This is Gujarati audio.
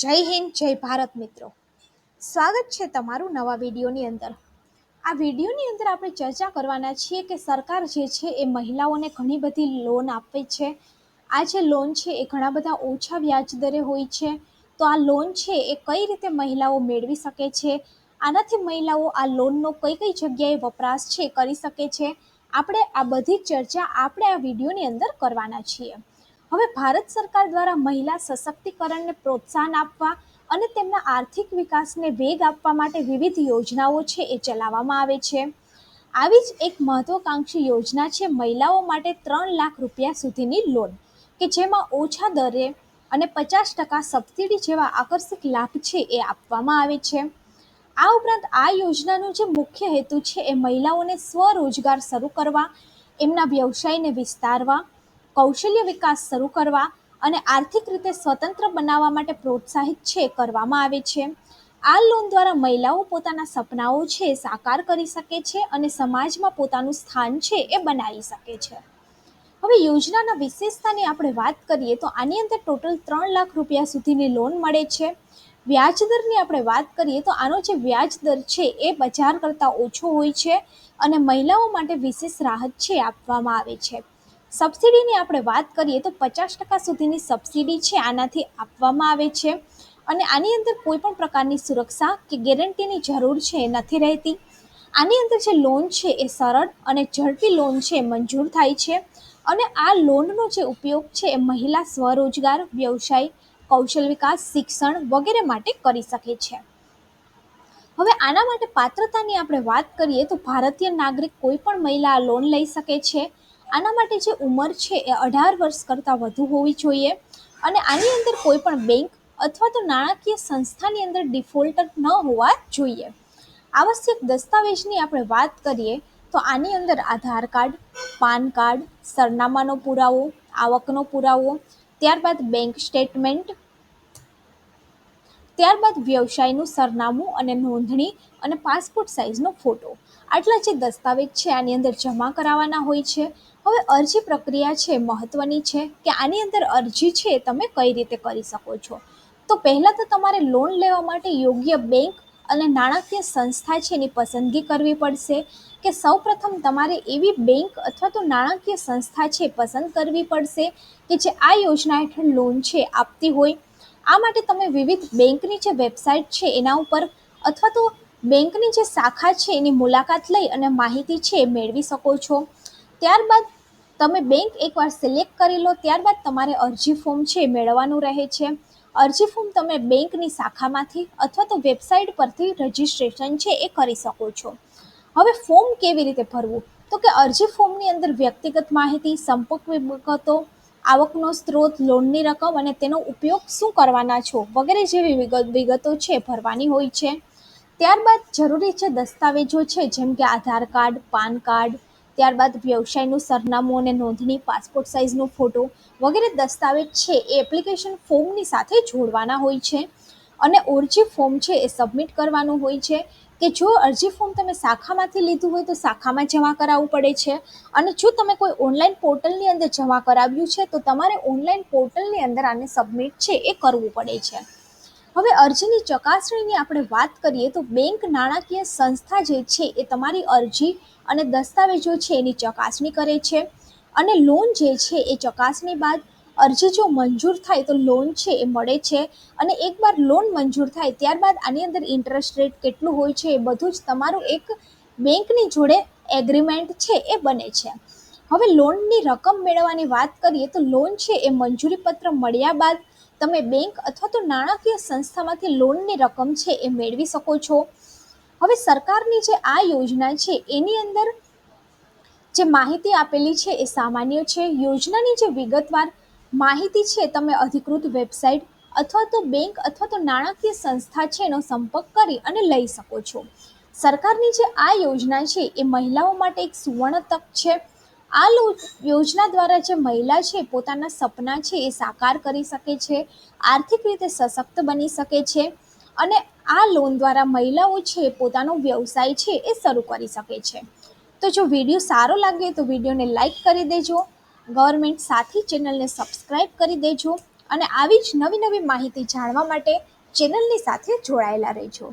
જય હિન્દ, જય ભારત મિત્રો. સ્વાગત છે તમારું નવા વિડીયોની અંદર. આ વિડીયોની અંદર આપણે ચર્ચા કરવાના છીએ કે સરકાર જે છે એ મહિલાઓને ઘણી બધી લોન આપે છે. આ જે લોન છે એ ઘણા બધા ઓછા વ્યાજ દરે હોય છે. તો આ લોન છે એ કઈ રીતે મહિલાઓ મેળવી શકે છે? આનાથી મહિલાઓ આ લોનનો કઈ કઈ જગ્યાએ વપરાશ છે કરી શકે છે? આપણે આ બધી ચર્ચા આપણે આ વિડીયોની અંદર કરવાના છીએ. હવે ભારત સરકાર દ્વારા મહિલા સશક્તિકરણને પ્રોત્સાહન આપવા અને તેમના આર્થિક વિકાસને વેગ આપવા માટે વિવિધ યોજનાઓ છે એ ચલાવવામાં આવે છે. આવી જ એક મહત્વકાંક્ષી યોજના છે મહિલાઓ માટે ત્રણ લાખ રૂપિયા સુધીની લોન, કે જેમાં ઓછા દરે અને પચાસ ટકા સબસિડી જેવા આકર્ષક લાભ છે એ આપવામાં આવે છે. આ ઉપરાંત આ યોજનાનો જે મુખ્ય હેતુ છે એ મહિલાઓને સ્વરોજગાર શરૂ કરવા, એમના વ્યવસાયને વિસ્તારવા કૌશલ્ય વિકાસ શરૂ કરવા અને આર્થિક રીતે સ્વતંત્ર બનાવવા માટે પ્રોત્સાહિત છે કરવામાં આવે છે. આ લોન દ્વારા મહિલાઓ પોતાના સપનાઓ છે, સાકાર કરી શકે છે અને સમાજમાં પોતાનું સ્થાન છે એ બનાવી શકે છે. હવે યોજનાના વિશેષતાની આપણે વાત કરીએ તો આની અંદર ટોટલ ત્રણ લાખ રૂપિયા સુધીની લોન મળે છે. વ્યાજ દરની આપણે વાત કરીએ તો આનો જે વ્યાજ દર છે એ બજાર કરતાં ઓછો હોય છે અને મહિલાઓ માટે વિશેષ રાહત છે આપવામાં આવે છે. સબસિડીની આપણે વાત કરીએ તો પચાસ ટકા સુધીની સબસિડી છે, આનાથી આપવામાં આવે છે. અને આની અંદર કોઈ પણ પ્રકારની સુરક્ષા કે ગેરંટીની જરૂર છે એ નથી રહેતી. આની અંદર જે લોન છે એ સરળ અને ઝડપી લોન છે એ મંજૂર થાય છે. અને આ લોનનો જે ઉપયોગ છે એ મહિલા સ્વરોજગાર, વ્યવસાય, કૌશલ વિકાસ, શિક્ષણ વગેરે માટે કરી શકે છે. હવે આના માટે પાત્રતાની આપણે વાત કરીએ તો ભારતીય નાગરિક કોઈ પણ મહિલા લોન લઈ શકે છે. આના માટે જે ઉંમર છે એ અઢાર વર્ષ કરતાં વધુ હોવી જોઈએ. અને આની અંદર કોઈ પણ બેંક અથવા તો નાણાકીય સંસ્થાની અંદર ડિફોલ્ટર ન હોવા જોઈએ. આવશ્યક દસ્તાવેજની આપણે વાત કરીએ તો આની અંદર આધાર કાર્ડ, પાન કાર્ડ, સરનામાનો પુરાવો, આવકનો પુરાવો, ત્યારબાદ બેંક સ્ટેટમેન્ટ ત્યારબાદ વ્યવસાયનું સરનામું અને નોંધણી અને પાસપોર્ટ સાઇઝનો ફોટો. આટલા જે દસ્તાવેજ છે, આની અંદર જમા કરાવવાના હોય છે. હવે અરજી પ્રક્રિયા છે મહત્ત્વની છે કે આની અંદર અરજી છે, તમે કઈ રીતે કરી શકો છો? તો પહેલાં તો તમારે લોન લેવા માટે યોગ્ય બેંક અને નાણાકીય સંસ્થા છે, એની પસંદગી કરવી પડશે. કે સૌપ્રથમ તમારે એવી બેંક અથવા તો નાણાકીય સંસ્થા છે, પસંદ કરવી પડશે કે જે આ યોજના હેઠળ લોન છે, આપતી હોય. આ માટે તમે વિવિધ બેંકની જે વેબસાઇટ છે એના ઉપર અથવા તો બેંકની જે શાખા છે એની મુલાકાત લઈ અને માહિતી છે એ મેળવી શકો છો. ત્યારબાદ તમે બેંક એકવાર સિલેક્ટ કરી લો, ત્યારબાદ તમારે અરજી ફોર્મ છે મેળવવાનું રહે છે. અરજી ફોર્મ તમે બેંકની શાખામાંથી અથવા તો વેબસાઇટ પરથી રજિસ્ટ્રેશન છે એ કરી શકો છો. હવે ફોર્મ કેવી રીતે ભરવું? તો કે અરજી ફોર્મની અંદર વ્યક્તિગત માહિતી, સંપર્ક વિગતો આવકનો સ્ત્રોત, લોનની રકમ અને તેનો ઉપયોગ શું કરવાના છો? વગેરે જેવી વિગત, વિગતો છે, ભરવાની હોય છે. ત્યારબાદ જરૂરી છે દસ્તાવેજો છે, જેમ કે આધાર કાર્ડ, પાન કાર્ડ. ત્યારબાદ વ્યવસાયનું સરનામું અને નોંધણી, પાસપોર્ટ સાઇઝનો ફોટો વગેરે દસ્તાવેજ છે, એ એપ્લિકેશન ફોર્મની સાથે જોડવાના હોય છે. અને ઓરજી ફોર્મ છે, એ સબમિટ કરવાનું હોય છે. કે જો અરજી ફોર્મ તમે શાખામાંથી લીધું હોય તો શાખામાં જમા કરાવવું પડે છે. અને જો તમે કોઈ ઓનલાઈન પોર્ટલની અંદર જમા કરાવ્યું છે, તો તમારે ઓનલાઈન પોર્ટલની અંદર આને સબમિટ છે એ કરવું પડે છે. હવે અરજીની ચકાસણીની આપણે વાત કરીએ તો બેંક નાણાકીય સંસ્થા જે છે એ તમારી અરજી અને દસ્તાવેજો છે એની ચકાસણી કરે છે. અને લોન જે છે એ ચકાસણી બાદ અરજી જો મંજૂર થાય તો લોન છે એ મળે છે અને એકવાર લોન મંજૂર થાય ત્યારબાદ આની અંદર ઇન્ટરેસ્ટ રેટ કેટલું હોય છે એ બધું જ તમારું એક બેંકની જોડે એગ્રીમેન્ટ છે એ બને છે. હવે લોનની રકમ મેળવવાની વાત કરીએ તો લોન છે એ મંજૂરી પત્ર મળ્યા બાદ તમે બેંક અથવા તો નાણાકીય સંસ્થામાંથી લોનની રકમ છે એ મેળવી શકો છો. હવે સરકારની જે આ યોજના છે એની અંદર જે માહિતી આપેલી છે એ સામાન્ય છે. યોજનાની જે વિગતવાર માહિતી છે તમે અધિકૃત વેબસાઇટ અથવા તો બેંક અથવા તો નાણાકીય સંસ્થા છે એનો સંપર્ક કરી અને લઈ શકો છો. સરકારની જે આ યોજના છે એ મહિલાઓ માટે એક સુવર્ણ તક છે. આ યોજના દ્વારા જે મહિલા છે પોતાના સપના છે એ સાકાર કરી શકે છે, આર્થિક રીતે સશક્ત બની શકે છે અને આ લોન દ્વારા મહિલાઓ છે પોતાનો વ્યવસાય છે એ શરૂ કરી શકે છે. તો જો વીડિયો સારો લાગ્યો તો વિડીયોને લાઈક કરી દેજો ગવર્મેન્ટ સાથી ચેનલને સબસ્ક્રાઈબ કરી દેજો અને આવી જ નવી નવી માહિતી જાણવા માટે ચેનલની સાથે જોડાયેલા રહેજો.